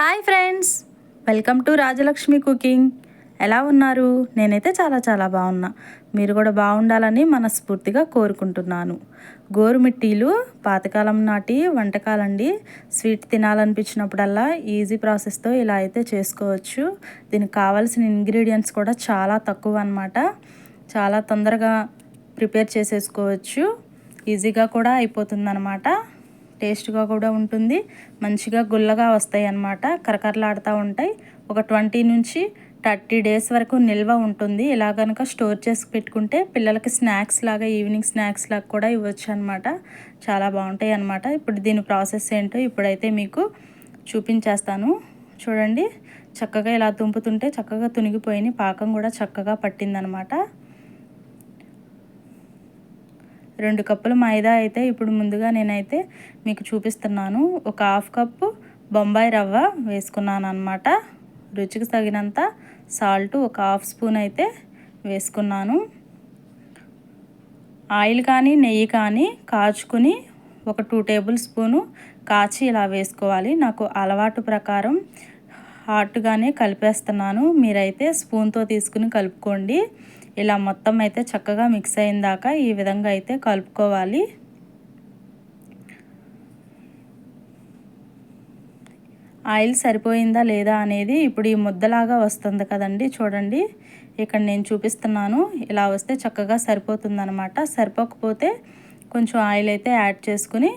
Hi friends welcome to Rajalakshmi cooking. ఎలా ఉన్నారు? నేనైతే చాలా చాలా బాగున్నా. మీరు కూడా బాగుండాలని మనస్ఫూర్తిగా కోరుకుంటున్నాను. గోరుమిట్టీలు పాతకాలం నాటి వంటకాలండి. స్వీట్ తినాలనిపించినప్పుడల్లా ఈజీ ప్రాసెస్తో ఇలా అయితే చేసుకోవచ్చు. దీనికి కావాల్సిన ఇంగ్రీడియంట్స్ కూడా చాలా తక్కువ అనమాట చాలా తొందరగా ప్రిపేర్ చేసేసుకోవచ్చు. ఈజీగా కూడా అయిపోతుంది టేస్ట్గా కూడా ఉంటుంది. మంచిగా గుల్లగా వస్తాయి అన్నమాట కరకరలాడుతూ ఉంటాయి. ఒక ట్వంటీ నుంచి థర్టీ డేస్ వరకు నిల్వ ఉంటుంది. ఇలా కనుక స్టోర్ చేసి పెట్టుకుంటే పిల్లలకి స్నాక్స్ లాగా ఈవినింగ్ స్నాక్స్ లాగా కూడా ఇవ్వచ్చు అనమాట చాలా బాగుంటాయి అనమాట ఇప్పుడు దీని ప్రాసెస్ ఏంటో ఇప్పుడైతే మీకు చూపించేస్తాను. చూడండి. చక్కగా ఇలా తుంపుతుంటే చక్కగా తునిగిపోయినాయి. పాకం కూడా చక్కగా పట్టిందనమాట రెండు కప్పుల మైదా అయితే ఇప్పుడు ముందుగా నేనైతే మీకు చూపిస్తున్నాను. ఒక హాఫ్ కప్పు బొంబాయి రవ్వ వేసుకున్నాను అనమాట రుచికి తగినంత సాల్ట్ ఒక హాఫ్ స్పూన్ అయితే వేసుకున్నాను. ఆయిల్ కానీ నెయ్యి కానీ కాచుకుని ఒక టూ టేబుల్ స్పూను కాచి ఇలా వేసుకోవాలి. నాకు అలవాటు ప్రకారం హాట్గానే కలిపేస్తున్నాను. మీరైతే స్పూన్తో తీసుకుని కలుపుకోండి. ఇలా మొత్తం అయితే చక్కగా మిక్స్ అయిన దాకా ఈ విధంగా అయితే కలుపుకోవాలి. ఆయిల్ సరిపోయిందా లేదా అనేది ఇప్పుడు ఈ ముద్దలాగా వస్తుంది కదండి చూడండి. ఇక్కడ నేను చూపిస్తున్నాను. ఇలా వస్తే చక్కగా సరిపోతుందనమాట సరిపోకపోతే కొంచెం ఆయిల్ అయితే యాడ్ చేసుకుని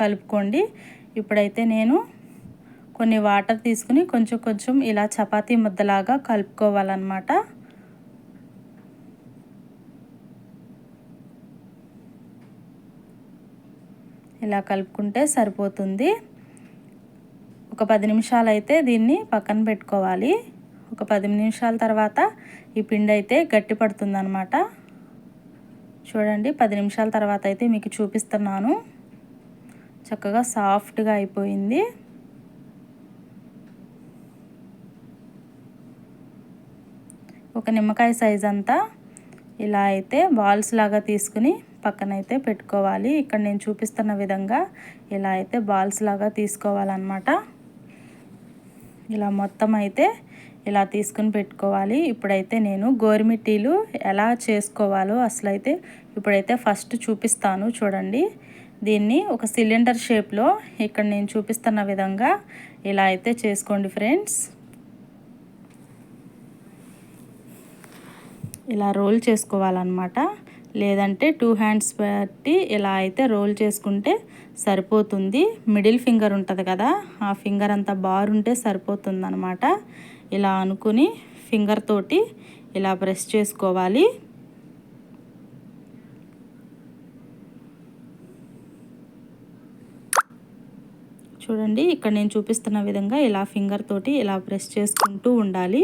కలుపుకోండి. ఇప్పుడైతే నేను కొన్ని వాటర్ తీసుకుని కొంచెం కొంచెం ఇలా చపాతీ ముద్దలాగా కలుపుకోవాలన్నమాట. ఇలా కలుపుకుంటే సరిపోతుంది. ఒక పది నిమిషాలు అయితే దీన్ని పక్కన పెట్టుకోవాలి. ఒక పది నిమిషాల తర్వాత ఈ పిండి అయితే గట్టి పడుతుందనమాట చూడండి పది నిమిషాల తర్వాత అయితే మీకు చూపిస్తున్నాను. చక్కగా సాఫ్ట్గా అయిపోయింది. ఒక నిమ్మకాయ సైజ్ అంతా ఇలా అయితే బాల్స్ లాగా తీసుకుని పక్కనైతే పెట్టుకోవాలి. ఇక్కడ నేను చూపిస్తున్న విధంగా ఇలా అయితే బాల్స్ లాగా తీసుకోవాలన్నమాట. ఇలా మొత్తం అయితే ఇలా తీసుకుని పెట్టుకోవాలి. ఇప్పుడైతే నేను గోరుమిట్టీలు ఎలా చేసుకోవాలో అసలు అయితే ఇప్పుడైతే ఫస్ట్ చూపిస్తాను చూడండి. దీన్ని ఒక సిలిండర్ షేప్లో ఇక్కడ నేను చూపిస్తున్న విధంగా ఇలా అయితే చేసుకోండి ఫ్రెండ్స్. ఇలా రోల్ చేసుకోవాలన్నమాట. లేదంటే టూ హ్యాండ్స్ బట్టి ఇలా అయితే రోల్ చేసుకుంటే సరిపోతుంది. మిడిల్ ఫింగర్ ఉంటుంది కదా ఆ ఫింగర్ అంతా బారుంటే సరిపోతుంది అనమాట ఇలా అనుకుని ఫింగర్ తోటి ఇలా ప్రెస్ చేసుకోవాలి. చూడండి ఇక్కడ నేను చూపిస్తున్న విధంగా ఇలా ఫింగర్ తోటి ఇలా ప్రెస్ చేసుకుంటూ ఉండాలి.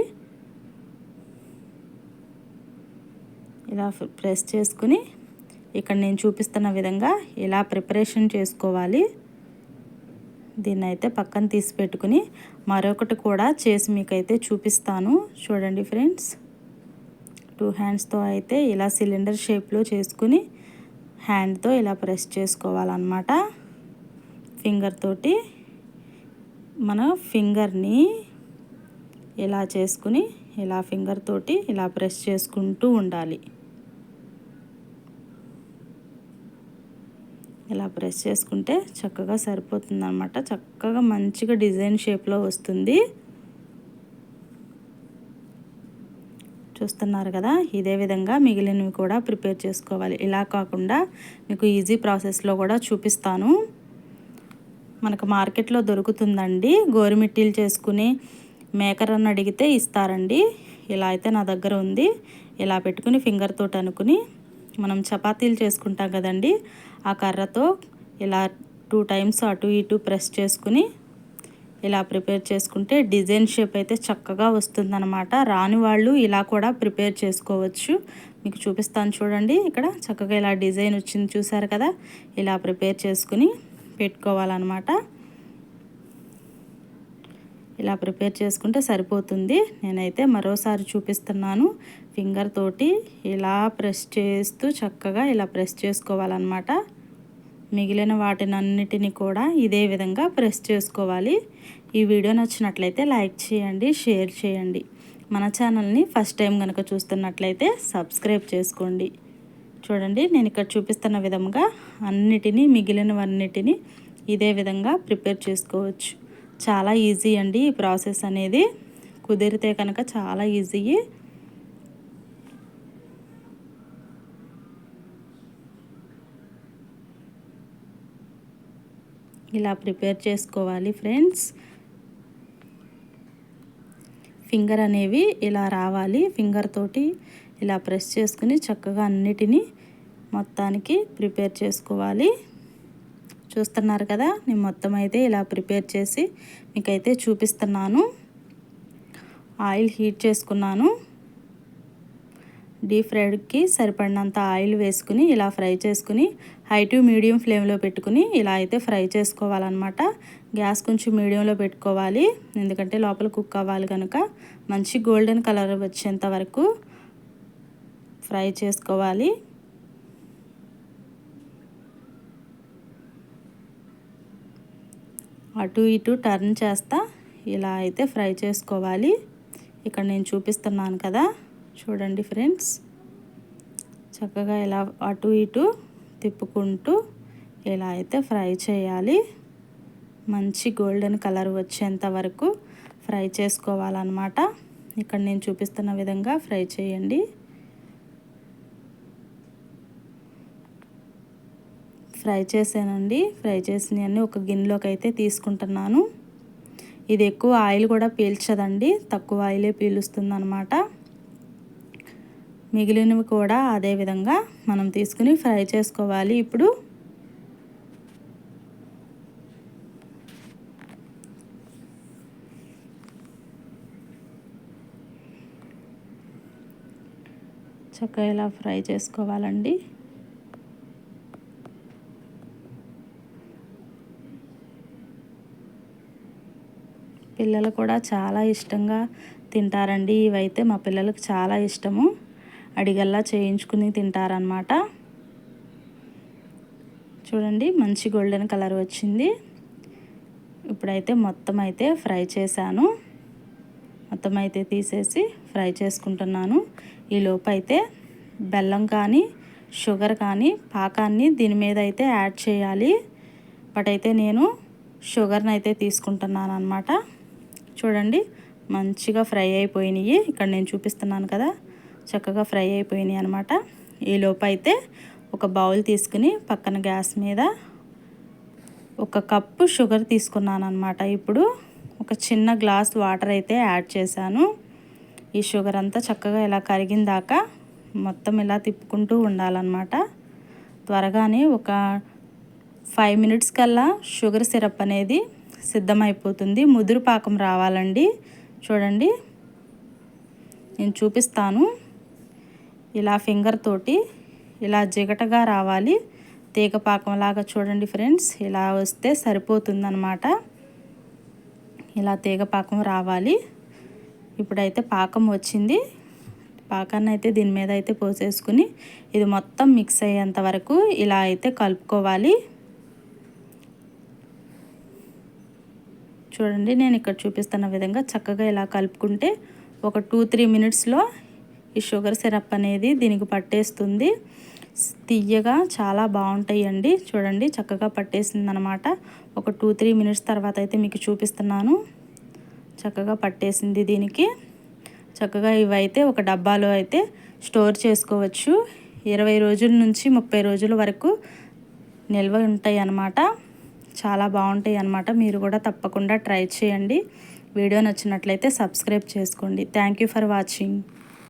ఇలా ప్రెస్ చేసుకుని ఇక్కడ నేను చూపిస్తున్న విధంగా ఇలా ప్రిపరేషన్ చేసుకోవాలి. దీన్ని అయితే పక్కన తీసి పెట్టుకుని మరొకటి కూడా చేసి మీకైతే చూపిస్తాను. చూడండి ఫ్రెండ్స్. టూ హ్యాండ్స్తో అయితే ఇలా సిలిండర్ షేప్లో చేసుకుని హ్యాండ్తో ఇలా ప్రెస్ చేసుకోవాలన్నమాట. ఫింగర్ తోటి మన ఫింగర్ని ఇలా చేసుకుని ఇలా ఫింగర్ తోటి ఇలా ప్రెస్ చేసుకుంటూ ఉండాలి. ఇలా ప్రెస్ చేసుకుంటే చక్కగా సరిపోతుంది అనమాట చక్కగా మంచిగా డిజైన్ షేప్లో వస్తుంది. చూస్తున్నారు కదా ఇదే విధంగా మిగిలినవి కూడా ప్రిపేర్ చేసుకోవాలి. ఇలా కాకుండా మీకు ఈజీ ప్రాసెస్లో కూడా చూపిస్తాను. మనకు మార్కెట్లో దొరుకుతుందండి. గోరుమిట్టీలు చేసుకుని మేకరని అడిగితే ఇస్తారండి. ఇలా అయితే నా దగ్గర ఉంది. ఇలా పెట్టుకుని ఫింగర్ తోటి అనుకుని మనం చపాతీలు చేసుకుంటాం కదండి ఆ కర్రతో ఇలా టూ టైమ్స్ అటు ఇటు ప్రెస్ చేసుకుని ఇలా ప్రిపేర్ చేసుకుంటే డిజైన్ షేప్ అయితే చక్కగా వస్తుందన్నమాట. రాని వాళ్ళు ఇలా కూడా ప్రిపేర్ చేసుకోవచ్చు. మీకు చూపిస్తాను చూడండి. ఇక్కడ చక్కగా ఇలా డిజైన్ వచ్చింది చూసారు కదా? ఇలా ప్రిపేర్ చేసుకుని పెట్టుకోవాలన్నమాట. ఇలా ప్రిపేర్ చేసుకుంటే సరిపోతుంది. నేనైతే మరోసారి చూపిస్తున్నాను. ఫింగర్ తోటి ఇలా ప్రెస్ చేస్తూ చక్కగా ఇలా ప్రెస్ చేసుకోవాలన్నమాట. మిగిలిన వాటినన్నిటిని కూడా ఇదే విధంగా ప్రెస్ చేసుకోవాలి. ఈ వీడియో నచ్చినట్లయితే లైక్ చేయండి షేర్ చేయండి. మన ఛానల్ని ఫస్ట్ టైం కనుక చూస్తున్నట్లయితే సబ్స్క్రైబ్ చేసుకోండి. చూడండి నేను ఇక్కడ చూపిస్తున్న విధంగా అన్నిటినీ మిగిలినవన్నిటినీ ఇదే విధంగా ప్రిపేర్ చేసుకోవచ్చు. చాలా ఈజీ అండి ఈ ప్రాసెస్ అనేది. కుదిరితే కనుక చాలా ఈజీ ఇలా ప్రిపేర్ చేసుకోవాలి ఫ్రెండ్స్. ఫింగర్ అనేవి ఇలా రావాలి. ఫింగర్ తోటి ఇలా ప్రెస్ చేసుకుని చక్కగా అన్నిటినీ మొత్తానికి ప్రిపేర్ చేసుకోవాలి. చూస్తున్నారు కదా నేను మొత్తం అయితే ఇలా ప్రిపేర్ చేసి మీకైతే చూపిస్తున్నాను. ఆయిల్ హీట్ చేసుకున్నాను. డీప్ ఫ్రైడ్కి సరిపడినంత ఆయిల్ వేసుకుని ఇలా ఫ్రై చేసుకుని హై టు మీడియం ఫ్లేమ్లో పెట్టుకుని ఇలా అయితే ఫ్రై చేసుకోవాలన్నమాట. గ్యాస్ కొంచెం మీడియంలో పెట్టుకోవాలి ఎందుకంటే లోపల కుక్ అవ్వాలి కనుక మంచి గోల్డెన్ కలర్ వచ్చేంత వరకు ఫ్రై చేసుకోవాలి. అటు ఇటు టర్న్ చేస్తా ఇలా అయితే ఫ్రై చేసుకోవాలి. ఇక్కడ నేను చూపిస్తున్నాను కదా. చూడండి ఫ్రెండ్స్. చక్కగా ఇలా అటు ఇటు తిప్పుకుంటూ ఇలా అయితే ఫ్రై చేయాలి. మంచి గోల్డెన్ కలర్ వచ్చేంత వరకు ఫ్రై చేసుకోవాలన్నమాట. ఇక్కడ నేను చూపిస్తున్న విధంగా ఫ్రై చేయండి. ఫ్రై చేసానండి ఫ్రై చేసినవన్నీ ఒక గిన్నెలోకి అయితే తీసుకుంటున్నాను. ఇది ఎక్కువ ఆయిల్ కూడా పీల్చదండి. తక్కువ ఆయిలే పీలుస్తుంది అనమాట మిగిలినవి కూడా అదే విధంగా మనం తీసుకుని ఫ్రై చేసుకోవాలి ఇప్పుడు. చక్కగా ఇలా ఫ్రై చేసుకోవాలండి. పిల్లలు కూడా చాలా ఇష్టంగా తింటారండి. ఇవైతే మా పిల్లలకు చాలా ఇష్టము. అడిగల్లా చేయించుకుని తింటారనమాట చూడండి మంచి గోల్డెన్ కలర్ వచ్చింది. ఇప్పుడైతే మొత్తం అయితే ఫ్రై చేశాను. మొత్తం అయితే తీసేసి ఫ్రై చేసుకుంటున్నాను. ఈ లోపైతే అయితే బెల్లం కానీ షుగర్ కానీ పాకాన్ని దీని మీద అయితే యాడ్ చేయాలి. బట్ అయితే నేను షుగర్ని అయితే తీసుకుంటున్నాను అనమాట చూడండి మంచిగా ఫ్రై అయిపోయినాయి. ఇక్కడ నేను చూపిస్తున్నాను కదా. చక్కగా ఫ్రై అయిపోయినాయి అనమాట ఈ అయితే ఒక బౌల్ తీసుకుని పక్కన గ్యాస్ మీద ఒక కప్పు షుగర్ తీసుకున్నాను అనమాట ఇప్పుడు ఒక చిన్న గ్లాస్ వాటర్ అయితే యాడ్ చేశాను. ఈ షుగర్ అంతా చక్కగా ఇలా కరిగిన దాకా మొత్తం ఇలా తిప్పుకుంటూ ఉండాలన్నమాట. త్వరగానే ఒక ఫైవ్ మినిట్స్ కల్లా షుగర్ సిరప్ అనేది సిద్ధమైపోతుంది. ముదురు పాకం రావాలండి. చూడండి. నేను చూపిస్తాను. ఇలా ఫింగర్ తోటి ఇలా జిగటగా రావాలి. తీగ లాగా చూడండి ఫ్రెండ్స్ ఇలా వస్తే సరిపోతుందనమాట ఇలా తీగ పాకం రావాలి. ఇప్పుడైతే పాకం వచ్చింది. పాకాన్ని అయితే దీని మీద అయితే పోసేసుకుని ఇది మొత్తం మిక్స్ అయ్యేంత వరకు ఇలా అయితే కలుపుకోవాలి. చూడండి నేను ఇక్కడ చూపిస్తున్న విధంగా చక్కగా ఇలా కలుపుకుంటే ఒక టూ త్రీ మినిట్స్లో ఈ షుగర్ సిరప్ అనేది దీనికి పట్టేస్తుంది. తీయగా చాలా బాగుంటాయండి. చూడండి చక్కగా పట్టేసింది అనమాట ఒక టూ త్రీ మినిట్స్ తర్వాత అయితే మీకు చూపిస్తున్నాను. చక్కగా పట్టేసింది దీనికి. చక్కగా ఇవైతే ఒక డబ్బాలో అయితే స్టోర్ చేసుకోవచ్చు. ఇరవై రోజుల నుంచి ముప్పై రోజుల వరకు నిల్వ ఉంటాయి అన్నమాట చాలా బాగుంటాయి అన్నమాట మీరు కూడా తప్పకుండా ట్రై చేయండి. వీడియో నచ్చినట్లయితే సబ్స్క్రైబ్ చేసుకోండి. Thank you for watching.